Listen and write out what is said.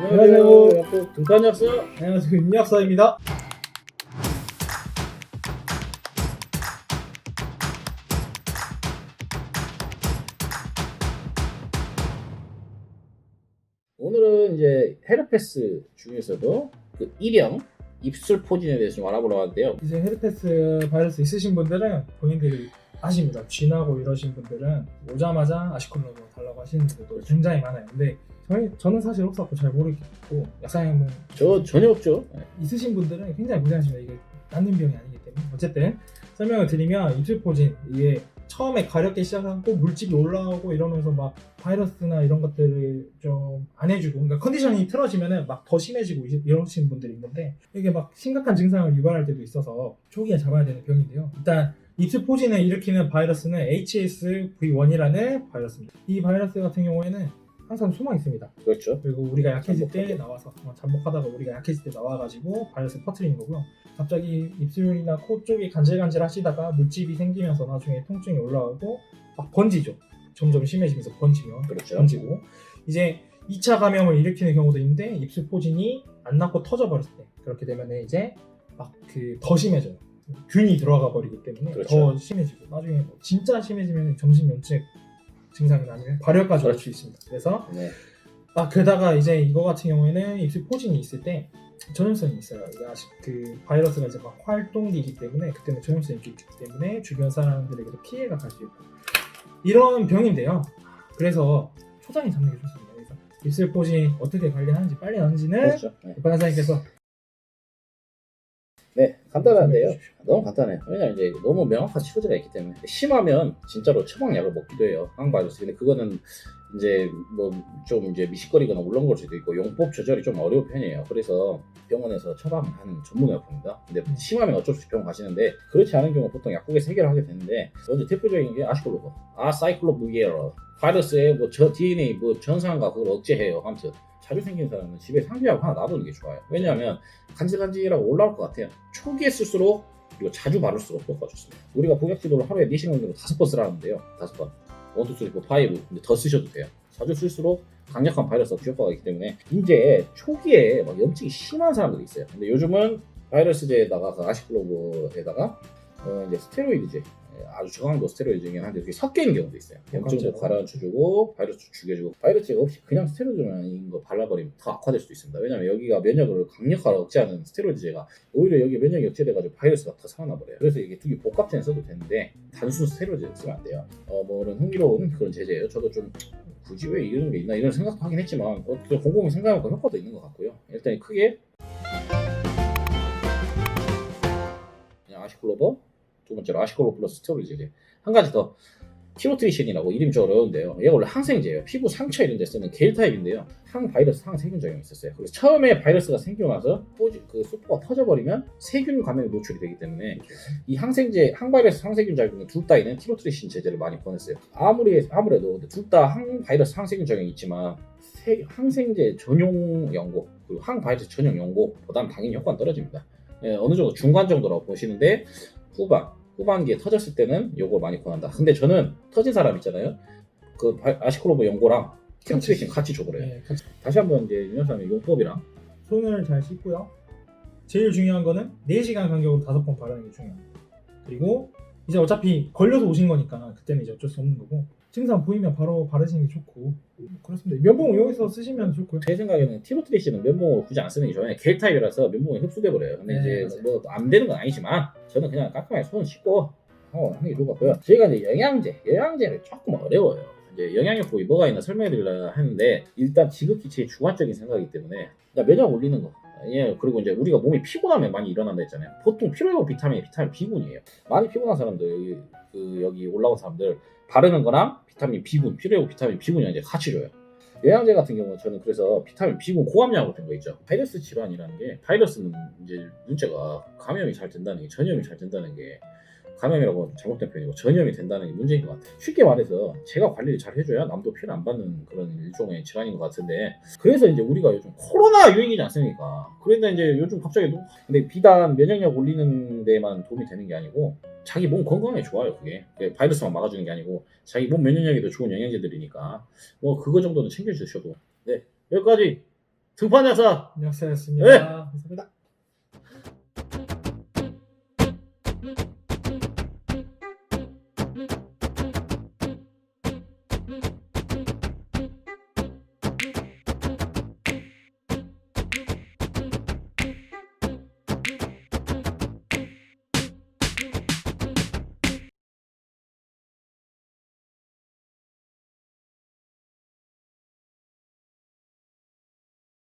안녕하세요. 또 등판약서. 안녕하세요. 임약사입니다. 오늘은 이제 헤르페스 중에서도 그 일형 입술 포진에 대해서 좀 알아보려고 하는데요. 이제 헤르페스 바이러스 있으신 분들은 본인들이 아십니다. 쥐나고 이러신 분들은 오자마자 아시콜로로 달라고 하시는 분들도 굉장히 많아요. 근데 저희, 저는 사실 없었고 잘 모르겠고 약사님은 저 전혀 없죠. 네. 있으신 분들은 굉장히 고생하십니다. 이게 낫는 병이 아니기 때문에 어쨌든 설명을 드리면 입술 포진 이게 처음에 가렵게 시작하고 물집이 올라오고 이러면서 막 바이러스나 이런 것들을 좀 안 해주고 그러니까 컨디션이 틀어지면은 막 더 심해지고 이- 이러시는 분들이 있는데 이게 막 심각한 증상을 유발할 때도 있어서 초기에 잡아야 되는 병인데요. 일단 입술 포진을 일으키는 바이러스는 HSV1이라는 바이러스입니다. 이 바이러스 같은 경우에는 항상 숨어 있습니다. 그렇죠. 그리고 우리가 약해질 때 잠복하게. 나와서 어, 잠복하다가 우리가 약해질 때 나와가지고 바이러스 퍼트리는 거고요. 갑자기 입술이나 코 쪽이 간질간질 하시다가 물집이 생기면서 나중에 통증이 올라오고 막 번지죠. 점점 심해지면서 번지면 그렇죠. 번지고 이제 2차 감염을 일으키는 경우도 있는데 입술 포진이 안 낫고 터져버렸을 때 그렇게 되면 이제 막 그 더 심해져요. 균이 들어가 버리기 때문에 그렇죠. 더 심해지고 나중에 뭐 진짜 심해지면 정신연체 증상이 아니면 발열까지 올 수 있습니다. 그래서 네. 아 게다가 이제 이거 같은 경우에는 입술 포진이 있을 때 전염성이 있어요. 이게 아직 그 바이러스가 이제 막 활동기이기 때문에 그때는 전염성이 있기 때문에 주변 사람들에게도 피해가 갈 수 있고 이런 병인데요. 그래서 초장이 잡는 게 좋습니다. 그래서 입술 포진 어떻게 관리하는지 빨리 하는지는 그렇죠. 네. 의사님께서 네, 간단한데요. 말씀해 주십시오. 너무 간단해요. 왜냐면 이제 너무 명확한 치료제가 있기 때문에 심하면 진짜로 처방약을 먹기도 해요. 항바이러스. 근데 그거는 이제 뭐 좀 이제 미식거리거나 울렁거릴 수도 있고 용법 조절이 좀 어려운 편이에요. 그래서 병원에서 처방하는 전문 의약품입니다. 근데 심하면 어쩔 수 없이 병원 가시는데 그렇지 않은 경우 보통 약국에서 해결하게 되는데 먼저 대표적인 게 아시콜로버, 아사이클로브기에러 바이러스의 뭐 저 DNA 뭐 전상과 그걸 억제해요. 아무튼 자주 생기는 사람은 집에 상비하고 하나 놔두는 게 좋아요. 왜냐하면 간질간질하고 올라올 것 같아요. 초기에 쓸수록 그리고 자주 바를수록 효과가 좋습니다. 우리가 복약 지도를 하루에 4시간으로 5번 쓰라는데요. 5번. 1, 2, 3, 4, 5. 근데 더 쓰셔도 돼요. 자주 쓸수록 강력한 바이러스 억제 효과가 있기 때문에 이제 초기에 막 염증이 심한 사람들이 있어요. 근데 요즘은 바이러스제에다가 그 아시클로브에다가 어 이제 스테로이드제 예, 아주 저강도 스테로이드이긴 한데 그게 섞여 있는 경우도 있어요. 염증도 그렇죠. 가라앉혀주고 바이러스 죽여주고 바이러스제가 없이 그냥 스테로이드만 거 발라버리면 더 악화될 수도 있습니다. 왜냐면 여기가 면역을 강력하게 억제하는 스테로이드제가 오히려 여기 면역이 억제돼가지고 바이러스가 더 살아나버려요. 그래서 이게 두 개 복합제는 써도 되는데 단순 스테로이드 쓰면 안 돼요. 어, 뭐는 흥미로운 그런 제재예요. 저도 좀 굳이 왜 이런 게 있나 이런 생각도 하긴 했지만 어, 좀 곰곰이 생각해보니까 효과도 있는 것 같고요. 일단 크게 아시클로버 두 번째로 아시클로버 플러스 스테로이드 한 가지 더 티로트리신이라고 이름이 좀 어려운데요. 얘가 원래 항생제예요. 피부 상처 이런 데 쓰는 겔 타입인데요. 항바이러스 항세균 작용이 있었어요. 그래서 처음에 바이러스가 생기고 나서 뽀지- 그 수포가 터져버리면 세균 감염에 노출이 되기 때문에 이 항생제, 항바이러스 항세균 작용은 둘 다에는 티로트리신 제제를 많이 권했어요. 아무리 아무래도 둘 다 항바이러스 항세균 작용이 있지만 세- 항생제 전용 연고 그리고 항바이러스 전용 연고보다는 당연히 효과는 떨어집니다. 예, 어느 정도 중간 정도라고 보시는데 후반 후반기에 터졌을 때는 요걸 많이 권한다. 근데 저는 터진 사람 있잖아요. 그 바- 아시클로브 연고랑 티로트리신 같이 줘버려요. 네, 같이 다시 한번 이제 윤현사님 용법이랑 손을 잘 씻고요. 제일 중요한 거는 4시간 간격으로 5번 바르는 게 중요합니다. 그리고 이제 어차피 걸려서 오신 거니까 그때는 이제 어쩔 수 없는 거고 증상 보이면 바로 바르시는 게 좋고 그렇습니다. 면봉 이용해서 쓰시면 좋고요. 제 생각에는 티로트리신은 면봉을 굳이 안 쓰는 게 좋아요. 겔 타입이라서 면봉이 흡수돼 버려요. 근데 네, 이제. 뭐 안 되는 건 아니지만 저는 그냥 깔끔하게 손 씻고 어, 하는 게 좋을 것 같고요. 저희가 이제 영양제, 영양제를 조금 어려워요. 이제 영양요법이 뭐가 있나 설명해드리려 하는데 일단 지극히 제 주관적인 생각이기 때문에 일단 면역 올리는 거. 예, 그리고 이제 우리가 몸이 피곤하면 많이 일어난다 했잖아요. 보통 피로회복 비타민이 비타민 B군이에요. 많이 피곤한 사람들, 여기, 그 여기 올라온 사람들 바르는 거랑 비타민 B군, 피로회복 비타민 B군이 이제 같이 줘요. 영양제 같은 경우는 저는 그래서 비타민 B군 고함량 같은 거 있죠. 바이러스 질환이라는 게 바이러스는 이제 문제가 감염이 잘 된다는 게 전염이 잘 된다는 게 감염이라고 잘못된 표현이고 전염이 된다는 게 문제인 것 같아요. 쉽게 말해서 제가 관리를 잘 해줘야 남도 피해를 안 받는 그런 일종의 질환인 것 같은데 그래서 이제 우리가 요즘 코로나 유행이지 않습니까? 그런데 이제 요즘 갑자기 근데 비단 면역력 올리는 데만 도움이 되는 게 아니고 자기 몸 건강에 좋아요 그게 바이러스만 막아주는 게 아니고 자기 몸 면역력에도 좋은 영양제들이니까 뭐 그거 정도는 챙겨주셔도 네 여기까지 등판 자사 안녕하셨습니다. 네. 감사합니다. Mm-hmm.